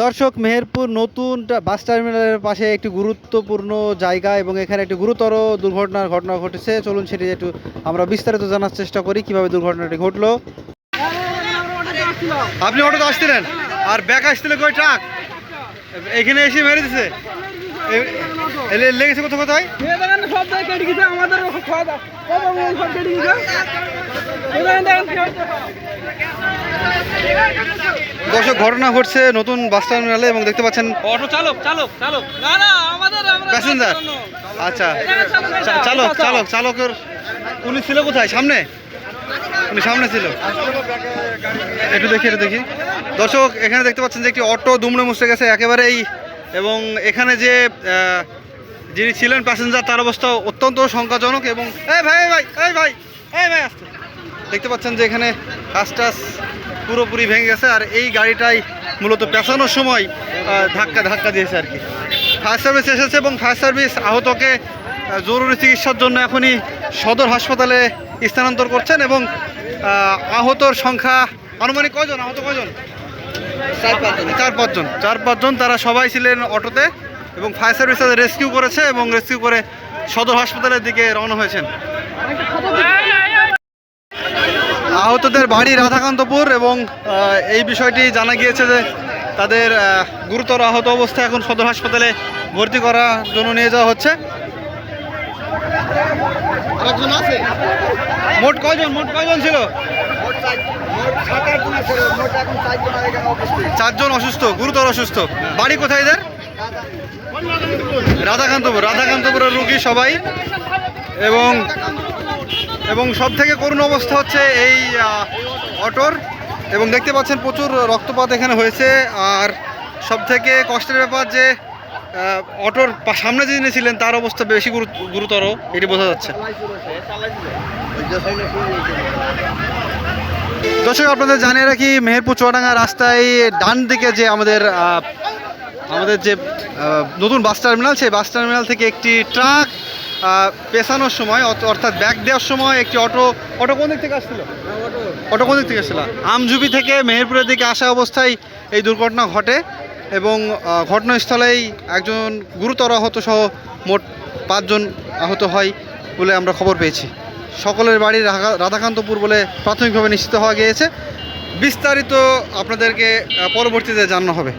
দর্শক মেহেরপুর নতুন বাস টার্মিনালের পাশে একটি গুরুত্বপূর্ণ জায়গা এবং এখানে একটি গুরুতর দুর্ঘটনার ঘটনা ঘটেছে চলুন সেটি একটু আমরা বিস্তারিত জানার চেষ্টা করি কীভাবে দুর্ঘটনাটি ঘটলো আপনি অটোতে আসছিলেন আর ব্যাক আসছিল কই ট্রাক এখানে এসে মেরে দিছে লেগেছে কোথাও কোথায় এ দর্শক ঘটনা ঘটছে নতুন বাস টার্মিনালে এবং দেখতে পাচ্ছেন অটো চালক চালক চালক। না না আমাদের আমরা প্যাসেঞ্জার। আচ্ছা। চালক চালক চালকের উনি ছিল কোথায়? সামনে? উনি সামনে ছিল। একটু দেখি একটু দেখি। দর্শক এখানে দেখতে পাচ্ছেন যে একটি অটো দুমড়ে মুচড়ে গেছে একেবারেই এবং এখানে যে যিনি ছিলেন প্যাসেঞ্জার তার অবস্থা অত্যন্ত শঙ্কাজনক এবং এই ভাই ভাই এই ভাই এই ভাই আসতে দেখতে পাচ্ছেন যে এখানে কাজ টাজ পুরোপুরি ভেঙে গেছে আর এই গাড়িটাই মূলত পেছানোর সময় ধাক্কা ধাক্কা দিয়েছে আর কি। ফায়ার সার্ভিস এসেছে এবং ফায়ার সার্ভিস আহতকে জরুরি চিকিৎসার জন্য এখনই সদর হাসপাতালে স্থানান্তর করছেন এবং আহতর সংখ্যা আনুমানিক কয়জন? আহত কজন চার পাঁচজন। চার পাঁচজন। চার পাঁচজন তারা সবাই ছিলেন অটোতে এবং ফায়ার সার্ভিস তাদের রেস্কিউ করেছে এবং রেস্কিউ করে সদর হাসপাতালের দিকে রওনা হয়েছেন। আহতদের বাড়ি রাধাকান্তপুর এবং এই বিষয়টি জানা গিয়েছে যে তাদের গুরুতর আহত অবস্থায় এখন সদর হাসপাতালে ভর্তি করার জন্য নিয়ে যাওয়া হচ্ছে। মোট কয়জন? মোট কয়জন ছিল? চারজন অসুস্থ গুরুতর অসুস্থ। বাড়ি কোথায় এদের? রাধাকান্তপুর রাধাকান্তপুরের রুগী সবাই এবং এবং সব থেকে করুণ অবস্থা হচ্ছে এই অটোর। এবং দেখতে পাচ্ছেন প্রচুর রক্তপাত এখানে হয়েছে। আর সব থেকে কষ্টের ব্যাপার যে অটোর সামনে যিনি ছিলেন, তার অবস্থা বেশি গুরু- গুরুতর, এটি বোঝা যাচ্ছে। দর্শক, আপনাদের জানিয়ে রাখি, মেহেরপুর চুয়াডাঙ্গা রাস্তায় ডান দিকে যে আমাদের আমাদের যে নতুন বাস টার্মিনাল, সেই বাস টার্মিনাল থেকে একটি ট্রাক পেছানোর সময়, অর্থ- অর্থাৎ ব্যাগ দেওয়ার সময় একটি অটো অটো কোন দিক থেকে আসছিল? অটো কোন দিক থেকে আসছিল? আমজুবি থেকে মেহেরপুরের দিকে আসা অবস্থায় এই দুর্ঘটনা ঘটে এবং ঘটনাস্থলেই একজন গুরুতর আহত সহ মোট পাঁচজন আহত হয় বলে আমরা খবর পেয়েছি। সকলের বাড়ি রাধাকান্তপুর বলে প্রাথমিকভাবে নিশ্চিত হওয়া গিয়েছে। বিস্তারিত আপনাদেরকে পরবর্তীতে জানানো হবে।